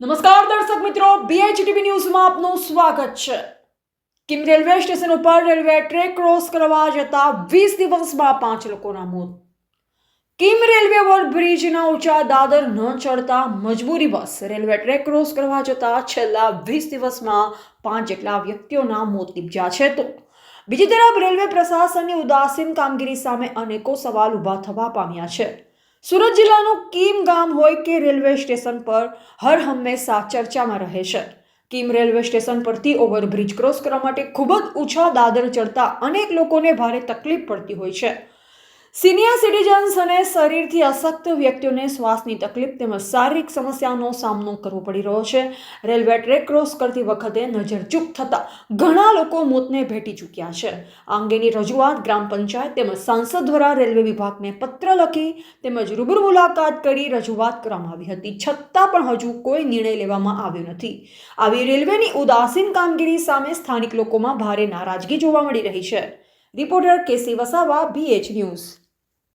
નમસ્કાર દર્શક મિત્રો બીએચટીવી ન્યૂઝમાં આપનું સ્વાગત છે. કિમ રેલવે સ્ટેશન ઉપર રેલવે ટ્રેક ક્રોસ કરવા જતા વીસ દિવસમાં પાંચ લોકોના મોત. કિમ રેલવે ઓવરબ્રિજના ઊંચા દાદર ન ચડતા મજબૂરી બસ રેલવે ટ્રેક ક્રોસ કરવા જતા છેલ્લા વીસ દિવસમાં પાંચ જેટલા વ્યક્તિઓના મોત નીપજ્યા છે તો. બીજી તરફ રેલવે પ્રશાસનની ઉદાસીન કામગીરી સામે અનેકો સવાલ ઊભા થવા પામ્યા છે. સુરત જિલ્લાનું કીમ ગામ હોય કે રેલવે સ્ટેશન પર, હર હંમેશા ચર્ચામાં રહે છે. કિમ રેલવે સ્ટેશન પરથી ઓવરબ્રિજ ક્રોસ કરવા માટે ખૂબ જ ઊંચા દાદર ચડતા અનેક લોકોને ભારે તકલીફ પડતી હોય છે. સિનિયર સિટીઝન્સ અને શરીરથી અશક્ત વ્યક્તિઓને શ્વાસની તકલીફ તેમજ શારીરિક સમસ્યાનો સામનો કરવો પડી રહ્યો છે. રેલવે ટ્રેક ક્રોસ કરતી વખતે નજરચૂક થતાં ઘણા લોકો મોતને ભેટી ચૂક્યા છે. આ અંગેની રજૂઆત ગ્રામ પંચાયત તેમજ સાંસદ દ્વારા રેલવે વિભાગને પત્ર લખી તેમજ રૂબરૂ મુલાકાત કરી રજૂઆત કરવામાં આવી હતી. છતાં પણ હજુ કોઈ નિર્ણય લેવામાં આવ્યો નથી. આવી રેલવેની ઉદાસીન કામગીરી સામે સ્થાનિક લોકોમાં ભારે નારાજગી જોવા મળી રહી છે. Reporter KC Vasava BH news